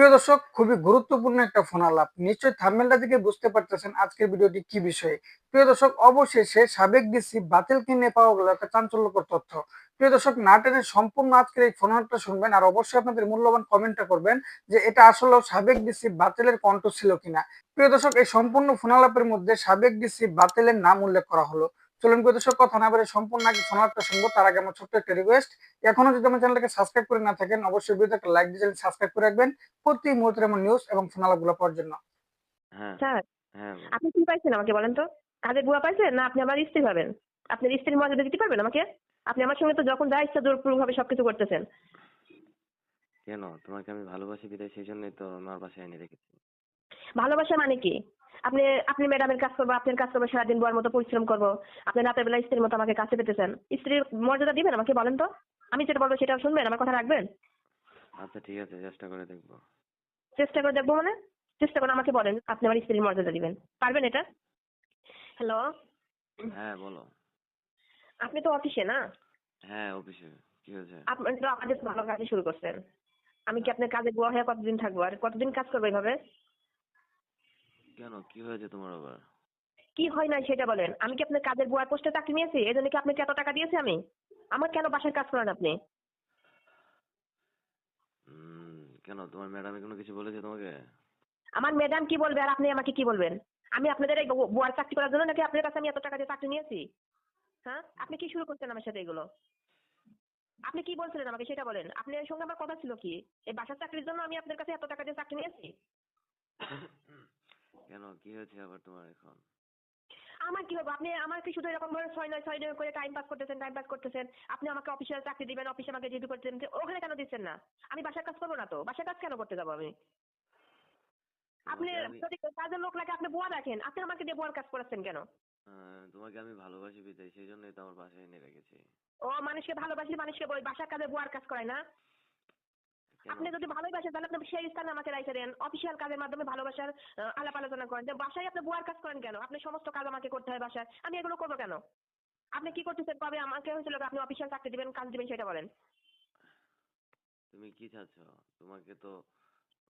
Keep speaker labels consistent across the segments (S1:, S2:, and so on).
S1: প্রিয় দর্শক, খুবই গুরুত্বপূর্ণ একটা ফোন আলাপ। নিশ্চয়ই থাম্বেলটা থেকে বুঝতে পারতেছেন আজকের ভিডিওটি কি বিষয়ে। প্রিয় দর্শক, অবশেষে সাবেক ডিসি বাতিলকে নিয়ে পাওয়া গেল একটা চাঞ্চল্যকর তথ্য। প্রিয় দর্শক, না টেনে সম্পূর্ণ আজকের এই ফোন আলাপটা শুনবেন আর অবশ্যই আপনাদের মূল্যবান কমেন্টটা করবেন যে এটা আসলে সাবেক ডিসি বাতিলের কণ্ঠ ছিল কিনা। প্রিয় দর্শক, এই সম্পূর্ণ ফোন আলাপের মধ্যে সাবেক ডিসি বাতিলের নাম উল্লেখ করা হলো। চলুন প্রিয় দর্শক কথা না বলে সম্পূর্ণ আগে ফোন আলাপটা শুনব। তার আগে আমার ছোট্ট একটা রিকোয়েস্ট এখনও যদি আমার চ্যানেলটাকে সাবস্ক্রাইব করে না থাকেন অবশ্যই ভিডিওতে একটা লাইক দিয়ে সাবস্ক্রাইব করে রাখবেন। প্রতি মুহূর্তের এমন নিউজ এবং ফোন আলাপগুলো পাওয়ার জন্য।
S2: হ্যাঁ
S3: স্যার
S2: হ্যাঁ
S3: আপনি কি পাইছেন আমাকে বলেন তো? কাজের বুয়া পাইছেন না আপনি আমার স্ত্রী পাবেন? আপনার স্ত্রীর মর্যাদা দিতে পারবেন আমাকে? আপনি আমার সঙ্গে তো যখন যা ইচ্ছা জোরপূর্বকভাবে সবকিছু করতেছেন।
S2: কেন? তোমাকে আমি ভালোবাসি বিদায় সেই জন্যই তো আমার বাসায় এনে রেখেছি।
S3: ভালোবাসা মানে কি? আপনি আপনি ম্যাডামের কাজ করব আপনার কাজ করব সারাদিন বুয়ার মতো পরিশ্রম করব। আপনি রাতের বেলা স্ত্রীর মতো আমাকে কাছে পেতেছেন। স্ত্রীর মর্যাদা দিবেন আমাকে বলেন তো? আমি যেটা বলব সেটা শুনবেন আমার কথা রাখবেন?
S2: আচ্ছা ঠিক আছে চেষ্টা করে দেখব।
S3: চেষ্টা করে দেখব মানে? চেষ্টা করে আমাকে বলেন আপনি আমার স্ত্রীর মর্যাদা দিবেন। পারবেন এটা? হ্যালো
S2: হ্যাঁ বলো।
S3: আপনি তো অফিসে না?
S2: হ্যাঁ অফিসে। কি হয়েছে?
S3: আপনি তো আমাদের ভালো কাজে শুরু করছেন। আমি কি আপনার কাজে বুয়া হয়ে কতদিন থাকব? আর কতদিন কাজ করব এইভাবে
S2: কেন? কি হয়েছে তোমার আবার?
S3: কি হয় না সেটা বলেন। আমি কি আপনার কাজের বুয়ার পোস্টে চাকরি নিয়েছি? এই জন্য কি আপনাকে এত টাকা দিয়েছি আমি? আমার কেন বাসায় কাজ করেন আপনি?
S2: উম, কেন? তোমার ম্যাডামে কোনো কিছু বলেছে তোমাকে?
S3: আমার ম্যাডাম কি বলবে আর আপনি আমাকে কি বলবেন? আমি আপনাদের এই বু- বুয়ার চাকরি করার জন্য নাকি আপনার কাছে আমি এত টাকা দিয়ে চাকরি নিয়েছি? হ্যাঁ? আপনি কি শুরু করছেন আমার সাথে এগুলো? আপনি কি বলছিলেন আমাকে সেটা বলেন? আপনার সঙ্গে আমার কথা ছিল কি? এই বাসার চাকরির জন্য আমি আপনার কাছে এত টাকা দিয়ে চাকরি নিয়েছি?
S2: কেন? কি হয়েছে আবার তোমার এখন?
S3: আমার কি হবে আপনি আমার কি শুধু এরকম ভাবে ছয় নয় ছয় নয় করে টাইম পাস করতেছেন টাইম পাস করতেছেন? আপনি আমাকে অফিসিয়াল চাকরি দিবেন অফিসে আমাকে যেহেতু করতেন ওখানে কেন দিচ্ছেন না? আমি বাসার কাজ করব না তো? বাসার কাজ কেন করতে যাব আমি? আপনি যদি কাজের লোক লাগে আপনি বুয়া রাখেন আপনি আমাকে দিয়ে বুয়ার কাজ করাচ্ছেন কেন?
S2: তোমাকে আমি ভালোবাসি বিদায় সেই জন্যই তো আমার বাসায় এনে রেখেছি।
S3: ও মানুষকে ভালোবাসি মানুষকে বই বাসার কাজে বুয়ার কাজ করায় না? আপনি যদি ভালোবাসেন তাহলে আপনি সেই স্থানে আমাকে রাইখে দেন। অফিসিয়াল কাজের মাধ্যমে ভালোবাসার আলাপ আলোচনা করেন। যে বাসায় আপনি বুয়ার কাজ করেন কেন? আপনি সমস্ত কাজ আমাকে করতে হয় বাসায়। আমি এগুলো করব কেন? আপনি কি করতেছেন? কবে আমাকে হয়েছিল আপনি অফিসিয়াল চাকরি দিবেন কাজ দিবেন সেটা বলেন।
S2: তুমি কি চাচ্ছ? তোমাকে তো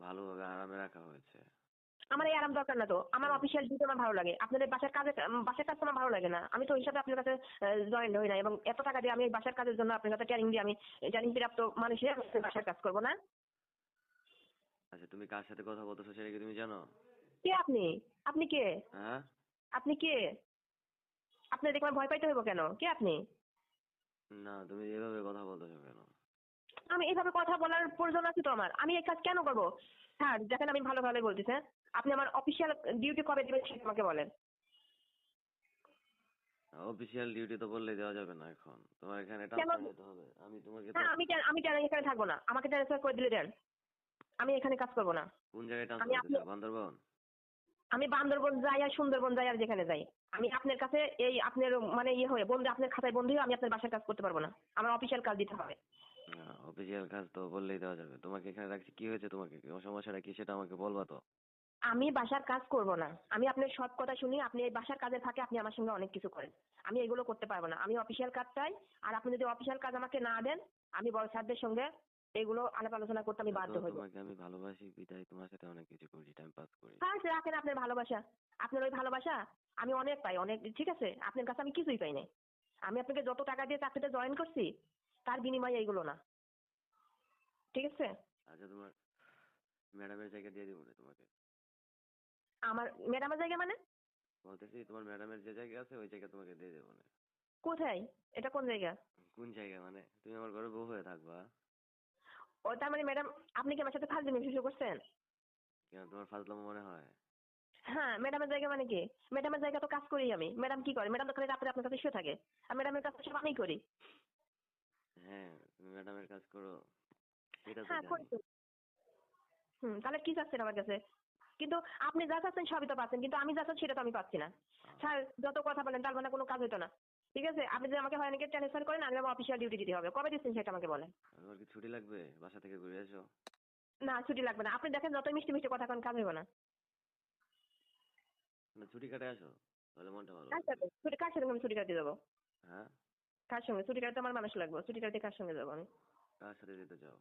S2: ভালোভাবে আরামে রাখা হয়েছে।
S3: আমার এই আরাম দরকার না তো। আমার অফিসিয়াল ডিউটি আমার ভালো লাগে। আপনাদের বাসার কাজে বাসার কাজ আমার ভালো লাগে না। আমি তো হিসাবে আপনার কাছে জয়েন হই না এবং এত টাকা দিয়ে আমি এই বাসার কাজের জন্য আপনার কাছে ট্রেনিং দিয়ে আমি ট্রেনিং প্রাপ্ত মানুষ হিসেবে বাসার কাজ করব না।
S2: আচ্ছা তুমি কার সাথে কথা বলতেছো সেটা কি তুমি জানো?
S3: কে আপনি? আপনি কে?
S2: হ্যাঁ?
S3: আপনি কে? আপনি দেখে ভয় পাইতে হইব কেন? কে আপনি?
S2: না তুমি এভাবে কথা বলতেছো কেন?
S3: আমি এইভাবে কথা বলার প্রয়োজন আছে তো আমার। আমি এই কাজ কেন করব? স্যার দেখেন আমি ভালো ভালো বলতেছি হ্যাঁ। আপনি আমার অফিসিয়াল ডিউটি কবে দিবেন সেটা আমাকে বলেন।
S2: অফিসিয়াল ডিউটি তো বললেই দেওয়া যাবে না এখন। তোমার এখানে? ট্রান্সফার যেতে হবে। আমি তোমাকে
S3: হ্যাঁ আমি আমি এখানে থাকব না? আমাকে ট্রান্সফার করে দিলে দেন। আমি এখানে কাজ করব না।
S2: কোন জায়গায়
S3: আমি
S2: ট্রান্সফার
S3: আপনি-
S2: বান্দরবন?
S3: আমি বান্দরবন যাই আর সুন্দরবন যাই আর যেখানে যাই। আমি আপনার কাছে এই আপনার মানে ইয়ে হয়ে বন্ধু আপনার খাতায় বন্ধু আমি আপনার বাসায় কাজ করতে পারব না। আমার অফিসিয়াল কাজ দিতে হবে।
S2: অফিসিয়াল কাজ তো বললেই দেওয়া যাবে। তোমাকে এখানে রাখছি। কি হয়েছে তোমাকে? সমস্যাটা কি সেটা আমাকে বলবা তো।
S3: আমি বাসার কাজ করব না। আমি আপনার সব কথা শুনি আপনি এই বাসার কাজের ফাঁকে আপনি আমার সঙ্গে অনেক কিছু করেন। আমি এগুলো করতে পারব না। আমি অফিসিয়াল কাজ চাই আর আপনি যদি অফিসিয়াল কাজ আমাকে না দেন আমি বড় স্যারদের সঙ্গে এগুলো আলাপ আলোচনা করতে আমি বাধ্য
S2: তো
S3: হইব
S2: তোমাকে আমি ভালোবাসি বিদায়। তোমার সাথে অনেক কিছু করি টাইম পাস করি
S3: হ্যাঁ রাখেন আপনার ভালোবাসা। আপনার ওই ভালোবাসা আমি অনেক পাই অনেক ঠিক আছে? আপনার কাছে আমি কিছুই পাই নাই। আমি আপনাকে যত টাকা দিয়ে চাকরিতে জয়েন করছি তার বিনিময়ে এইগুলো না। ঠিক আছে?
S2: আচ্ছা তোমার ম্যাডামের জায়গা দিয়ে দিব না তোমাকে।
S3: আমার ম্যাডামের জায়গা মানে?
S2: বলতেছি তোমার ম্যাডামের যে জায়গা আছে ওই জায়গা তোমাকে দিয়ে দেবো না।
S3: কোথায়? এটা কোন জায়গা?
S2: কোন জায়গা মানে? তুমি আমার ঘরে বউ হয়ে থাকবা।
S3: ও তার মানে ম্যাডাম আপনি কি আমার সাথে দিন শুরু করছেন?
S2: কেন তোমার ফাজলামো মনে হয়?
S3: হ্যাঁ ম্যাডামের জায়গা মানে কি? ম্যাডামের জায়গা তো কাজ করি আমি। ম্যাডাম কি করে? ম্যাডাম তো খালি রাত্রে আপনার কাছে শুয়ে থাকে। আর ম্যাডামের কাজ সব আমিই করি।
S2: হ্যাঁ তুমি ম্যাডামের কাজ করো। সেটা তো
S3: হ্যাঁ করি হুম তাহলে কি চাচ্ছেন আমার কাছে? কিন্তু আপনি যা চাচ্ছেন সবই তো পাচ্ছেন কিন্তু আমি যা চাচ্ছি সেটা তো আমি পাচ্ছি না। স্যার যত কথা বলেন তার মানে কোনো কাজ হতো না। ঠিক আছে? আপনি যদি আমাকে হয় নাকি ট্রান্সফার করেন আগে আমার অফিসিয়াল ডিউটি দিতে হবে। কবে দিচ্ছেন সেটা আমাকে বলেন।
S2: তোমার কি ছুটি লাগবে? বাসা থেকে ঘুরে এসো।
S3: না ছুটি লাগবে না। আপনি দেখেন যত মিষ্টি মিষ্টি কথা কোন কাজ হবে না।
S2: না ছুটি কাটে আসো। তাহলে মনটা ভালো
S3: কার
S2: লাগবে।
S3: সাথে? ছুটি কার সাথে আমি ছুটি কাটতে যাব?
S2: হ্যাঁ?
S3: কার সঙ্গে? ছুটি কাটতে আমার মানুষ লাগবে। ছুটি কাটতে কার সঙ্গে যাব আমি?
S2: কার সাথে যেতে চাও?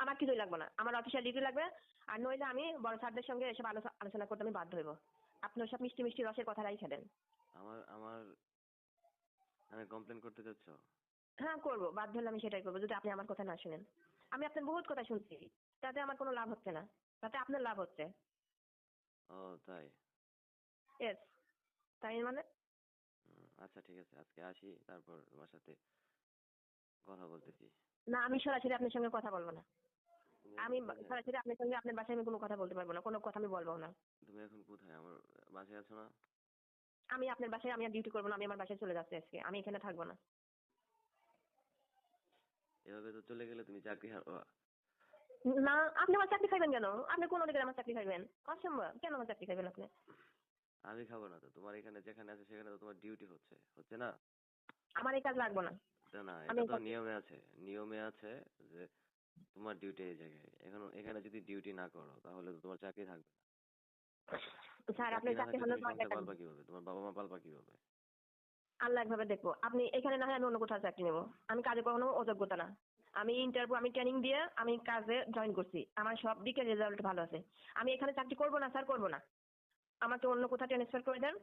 S3: আমার কিছুই লাগবে না। আমার অফিসিয়াল ডিউটি লাগবে আর নইলে আমি বড় স্যারদের সঙ্গে এসব আলোচনা করতে আমি বাধ্য হইব। আপনার সব মিষ্টি মিষ্টি রসের কথা রাইখে দেন।
S2: আমার আমার আমি কমপ্লেন করতে চাচ্ছ?
S3: হ্যাঁ করব। বাধ্য হলে আমি সেটাই করব যদি আপনি আমার কথা না শুনেন। আমি আপনার বহুত কথা শুনছি তাতে আমার কোনো লাভ হচ্ছে না। তাতে আপনার লাভ হচ্ছে।
S2: ও তাই?
S3: এস তাই মানে?
S2: আচ্ছা ঠিক আছে। আজকে আসি তারপর তোমার সাথে কথা বলতেছি।
S3: না আমি সরাসরি আপনার সঙ্গে কথা বলব না। আমি সরাসরি আপনার সঙ্গে আপনার বাসায় আমি কোনো কথা বলতে পারব না কোনো কথা আমি বলব না।
S2: তুমি এখন কোথায়? আমার বাসায় আছো না?
S3: আমি আপনার বাসায় আমি আর ডিউটি করব না আমি আমার বাসায় চলে যাচ্ছি আজকে আমি এখানে থাকব না।
S2: এভাবে তো চলে গেলে তুমি চাকরি হারবা
S3: না আপনি আমার চাকরি খাইবেন কেন? আপনি কোন অধিকারে আমার চাকরি খাইবেন? অসম্ভব কেন আমার চাকরি খাইবেন আপনি?
S2: আমি খাব না তো তোমার এখানে যেখানে আছে সেখানে তো তোমার ডিউটি হচ্ছে হচ্ছে না?
S3: আমার এই কাজ লাগবে না।
S2: না এটা তো নিয়মে আছে নিয়মে আছে যে তোমার ডিউটি এই জায়গায়। এখন এখানে যদি ডিউটি না করো তাহলে তো তোমার চাকরি থাকবে না।
S3: স্যার আপনি
S2: চাকরি
S3: হলো
S2: পালবা কীভাবে? তোমার বাবা মা পালবা কীভাবে?
S3: আল্লাহ একভাবে দেখব। আপনি এখানে না হয় আমি অন্য কোথাও চাকরি নেব। আমি কাজে কখনো অযোগ্যতা না। আমি ইন্টারভিউ আমি ট্রেনিং দিয়ে আমি কাজে জয়েন করছি। আমার সব দিকে রেজাল্ট ভালো আছে। আমি এখানে চাকরি করব না স্যার করব না। আমাকে অন্য কোথাও ট্রান্সফার করে দেন।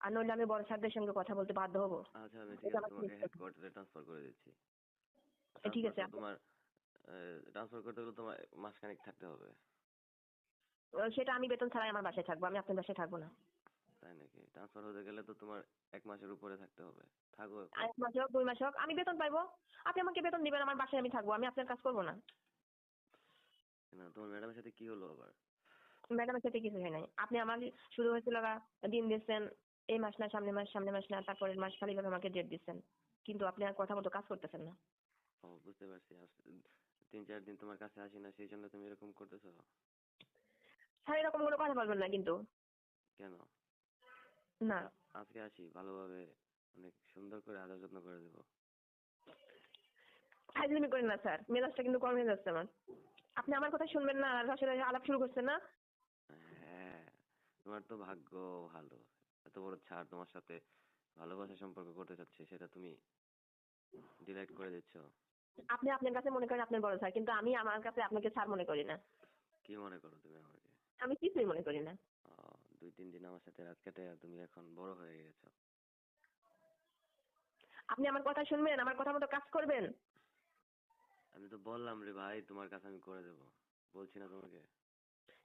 S3: আর নইলে আমি বড় স্যারদের সঙ্গে কথা বলতে বাধ্য হব।
S2: আচ্ছা আমি ঠিক আছে। তোমাকে। হেডকোয়ার্টারে ট্রান্সফার করে দিচ্ছি।
S3: ঠিক আছে,
S2: তোমার ট্রান্সফার করতে গেলে তোমার মাসখানেক থাকতে হবে।
S3: সেটা আমি বেতন ছাড়াই আমার বাসায় থাকব আমি আপনার বাসায় থাকব না।
S2: তাই নাকি? ট্রান্সফার হতে গেলে তো তোমার এক মাসের উপরে থাকতে হবে। থাকো
S3: এক মাস হোক দুই মাস হোক আমি বেতন পাইবো। আপনি আমাকে বেতন দিবেন আমার বাসায় আমি থাকব আমি আপনার কাজ করব না।
S2: না তোমার ম্যাডামের সাথে কি হলো আবার?
S3: ম্যাডামের সাথে কিছু হয় নাই। আপনি আমার শুরু হয়েছিল দিন দিচ্ছেন এই মাস না সামনের মাস সামনের মাস না তারপরের মাস খালি ভাবে আমাকে ডেট দিচ্ছেন। কিন্তু আপনি আর কথা মতো কাজ করতেছেন না।
S2: ও বুঝতে পারছি। তিন চার দিন তোমার কাছে আসি না সেই জন্য তুমি এরকম করতেছো।
S3: স্যার এরকম কোনো কথা বলবেন না কিন্তু।
S2: কেন?
S3: না।
S2: আজকে আসি ভালোভাবে অনেক সুন্দর করে আদর যত্ন করে দেবো।
S3: ফাইজলামি করেন না স্যার। মেজাজটা কিন্তু কম হয়ে যাচ্ছে আমার। আপনি আমার কথা শুনবেন না আর আসলে আলাপ শুরু করছেন না।
S2: হ্যাঁ তোমার তো ভাগ্য ভালো। এত বড় ছাড় তোমার সাথে ভালোবাসার সম্পর্ক করতে চাচ্ছে সেটা তুমি ডিলাইট করে দিচ্ছ।
S3: আপনি আপনার কাছে মনে করেন আপনার বড় স্যার কিন্তু আমি আমার কাছে আপনাকে স্যার মনে করি না।
S2: কি মনে করো তুমি আমাকে?
S3: আমি কিছুই মনে করি না।
S2: ও, দুই তিন দিন আমার সাথে রাত কাটে তুমি এখন বড় হয়ে গেছো।
S3: আপনি আমার কথা শুনবেন আমার কথা মতো কাজ করবেন?
S2: আমি তো বললাম রে ভাই তোমার কাছে আমি করে দেবো। বলছি না তোমাকে?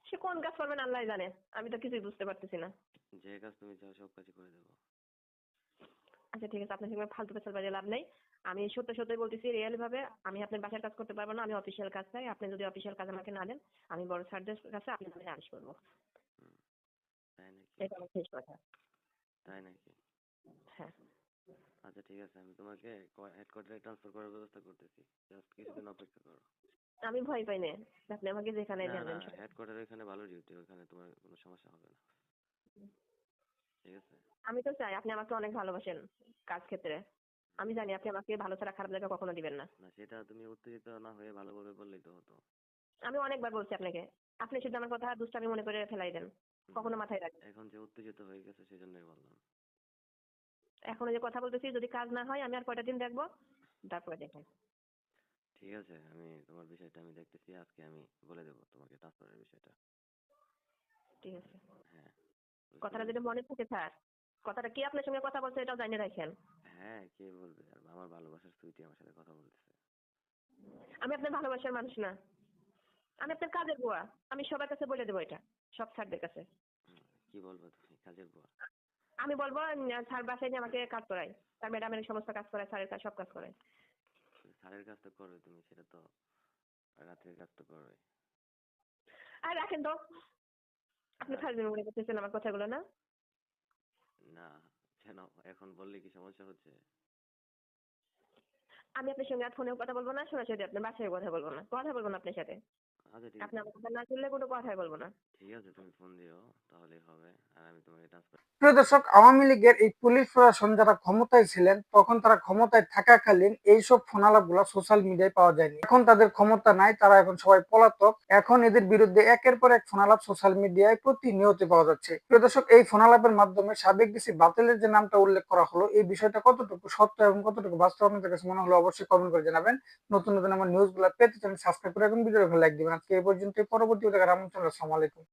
S3: সে কোন কাজ করবেন আল্লাহ জানে আমি তো কিছুই বুঝতে পারতেছি না।
S2: যে কাজ তুমি চাও সব কাজই করে দেবো।
S3: আচ্ছা ঠিক আছে আপনার সঙ্গে ফালতু পেশাল বাজে লাভ নেই। আমি সত্য সত্যই বলতেছি রিয়েল ভাবে আমি আপনার বাসার কাজ করতে পারব না আমি অফিসিয়াল কাজ চাই। আপনি যদি অফিসিয়াল কাজ আমাকে না দেন আমি বড় স্যারদের কাছে আপনার নামে নালিশ করব।
S2: তাই নাকি?
S3: এটা আমার শেষ কথা।
S2: তাই নাকি?
S3: হ্যাঁ।
S2: আচ্ছা ঠিক আছে আমি তোমাকে হেডকোয়ার্টারে ট্রান্সফার করার ব্যবস্থা করতেছি। জাস্ট কিছুদিন অপেক্ষা করো।
S3: আমি ভয় পাই না। আপনি আমাকে যেখানে যাবেন
S2: হেডকোয়ার্টারে এখানে ভালো ডিউটি ওখানে তোমার কোনো সমস্যা হবে না। ঠিক আছে?
S3: আমি তো চাই আপনি আমাকে অনেক ভালোবাসেন কাজ ক্ষেত্রে। আমি জানি আপনি আমাকে ভালো ছাড়া খারাপ জায়গা কখনো দিবেন না।
S2: না সেটা তুমি উত্তেজিত না হয়ে ভালোভাবে বললেই তো হতো।
S3: আমি অনেকবার বলছি আপনাকে আপনি শুধু আমার কথা দুষ্টামি মনে করে ফেলাই দেন। কখনো মাথায় রাখেন
S2: এখন যে উত্তেজিত হয়ে গেছে সেজন্যই বললাম।
S3: এখনও যে কথা বলতেছি যদি কাজ না হয় আমি আর কয়টা দিন দেখব? তারপরে দেখেন
S2: ঠিক আছে আমি তোমার বিষয়টা আমি দেখতেছি আজকে আমি বলে দেবো তোমাকে ট্রান্সফারের বিষয়টা।
S3: ঠিক আছে।
S2: হ্যাঁ
S3: কথাটা যদি মনে থাকে স্যার। কথাটা কি আপনার সঙ্গে কথা বলছে এটাও জানিয়ে রাখেন।
S2: হ্যাঁ কে বলবে? আর আমার ভালোবাসার সুইটি আমার সাথে কথা বলতেছে।
S3: আমি আপনার ভালোবাসার মানুষ না। আমি আপনার কাজের বুয়া। আমি সবার কাছে বলে দেবো এটা সব স্যারদের কাছে।
S2: কি বলব তুমি? কাজের বুয়া?
S3: আমি বলব স্যার বাসায় নিয়ে আমাকে কাজ করায়। তার ম্যাডামের সমস্ত কাজ করায় স্যারের কাজ সব কাজ করায়।
S2: স্যারের কাজ তো করবে তুমি সেটা তো রাতের কাজ তো করবে
S3: আর রাখেন তো। আপনি ফাইজলামি মনে করতেছেন আমার কথাগুলো না?
S2: না, কেন? এখন বললে কি সমস্যা হচ্ছে?
S3: আমি আপনার সঙ্গে আর ফোনেও কথা বলব না সরাসরি আপনার বাসায় কথা বলব না, কথা বলব না আপনার সাথে।
S2: আচ্ছা ঠিক
S3: আপনি
S2: আছে।
S3: আমার কথা না শুনলে কোনো কথাই বলব না।
S2: ঠিক আছে তুমি ফোন দিও তাহলেই হবে। আর আমি তোমাকে ট্রান্সফার
S1: প্রিয় দর্শক আওয়ামী লীগের এই পুলিশ প্রশাসন যারা ক্ষমতায় ছিলেন তখন তারা ক্ষমতায় থাকাকালীন এইসব ফোনালাপগুলো সোশ্যাল মিডিয়ায় পাওয়া যায়নি। এখন তাদের ক্ষমতা নাই তারা এখন সবাই পলাতক। এখন এদের বিরুদ্ধে একের পর এক ফোনালাপ সোশ্যাল মিডিয়ায় প্রতিনিয়ত পাওয়া যাচ্ছে। প্রিয় দর্শক এই ফোনালাপের মাধ্যমে সাবেক ডিসি বাতিলের যে নামটা উল্লেখ করা হলো এই বিষয়টা কতটুকু সত্য এবং কতটুকু বাস্তব আপনাদের কাছে মনে হলো অবশ্যই কমেন্ট করে জানাবেন। নতুন নতুন আমার নিউজগুলো পেতে চ্যানেল সাবস্ক্রাইব করে এবং ভিডিও লাইক দিবেন। আজকে এই পর্যন্ত পরবর্তী দেখার আসসালামু আলাইকুম।